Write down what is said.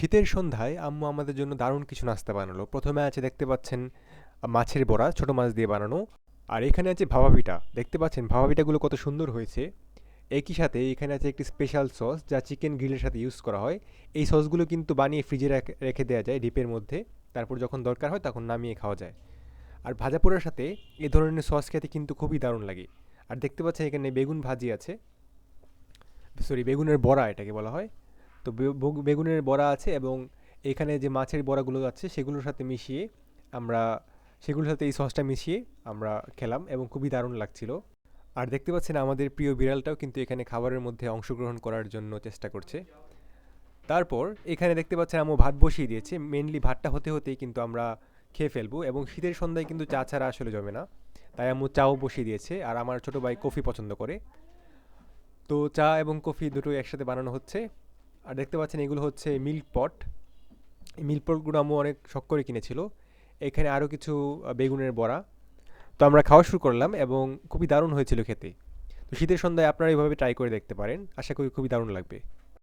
শীতের সন্ধ্যায় আম্মু আমাদের জন্য দারুণ কিছু নাস্তা বানালো। প্রথমে আছে দেখতে পাচ্ছেন মাছের বড়া, ছোট মাছ দিয়ে বানানো। আর এখানে আছে পিঠা। দেখতে পাচ্ছেন ভাপা পিঠাগুলো কত সুন্দর হয়েছে। একই সাথে এখানে আছে একটি স্পেশাল সস যা চিকেন গ্রিলের সাথে ইউজ করা হয়। এই সসগুলো কিন্তু বানিয়ে ফ্রিজে রাখ- রেখে দেওয়া যায় ডিপের মধ্যে। তারপর যখন দরকার হয় তখন নামিয়ে খাওয়া যায়। আর ভাজা পোড়ার সাথে এ ধরনের সস খেতে কিন্তু খুবই দারুণ লাগে। আর দেখতে পাচ্ছেন এখানে বেগুন ভাজি আছে। সরি বেগুনের বড়া এটাকে বলা হয়। তো বেগুনের বড়া আছে এবং এখানে যে মাছের বড়াগুলো আছে সেগুলোর সাথে মিশিয়ে আমরা, সেগুলোর সাথে এই সসটা মিশিয়ে আমরা খেলাম এবং খুবই দারুণ লাগছিল। আর দেখতে পাচ্ছেন আমাদের প্রিয় বিড়ালটাও কিন্তু এখানে খাবারের মধ্যে অংশগ্রহণ করার জন্য চেষ্টা করছে। তারপর এখানে দেখতে পাচ্ছেন আমু ভাত বসিয়ে দিয়েছে। মেনলি ভাতটা হতে হতেই কিন্তু আমরা খেয়ে ফেলব এবং শীতের সন্ধ্যায় কিন্তু চা ছাড়া আসলে জমে না। তাই আম্মু চাও বসিয়ে দিয়েছে আর আমার ছোটো ভাই কফি পছন্দ করে। তো চা এবং কফি দুটোই একসাথে বানানো হচ্ছে। আর দেখতে পাচ্ছেন এগুলো হচ্ছে মিল্ক পট। এই মিল্ক পটগুলো আম্মু অনেক শখ করে কিনেছিল। এখানে আরও কিছু বেগুনের বড়া। তো আমরা খাওয়া শুরু করলাম এবং খুবই দারুণ হয়েছিল খেতে। তো শীতের সন্ধ্যায় আপনারা এইভাবে ট্রাই করে দেখতে পারেন। আশা করি খুবই দারুণ লাগবে।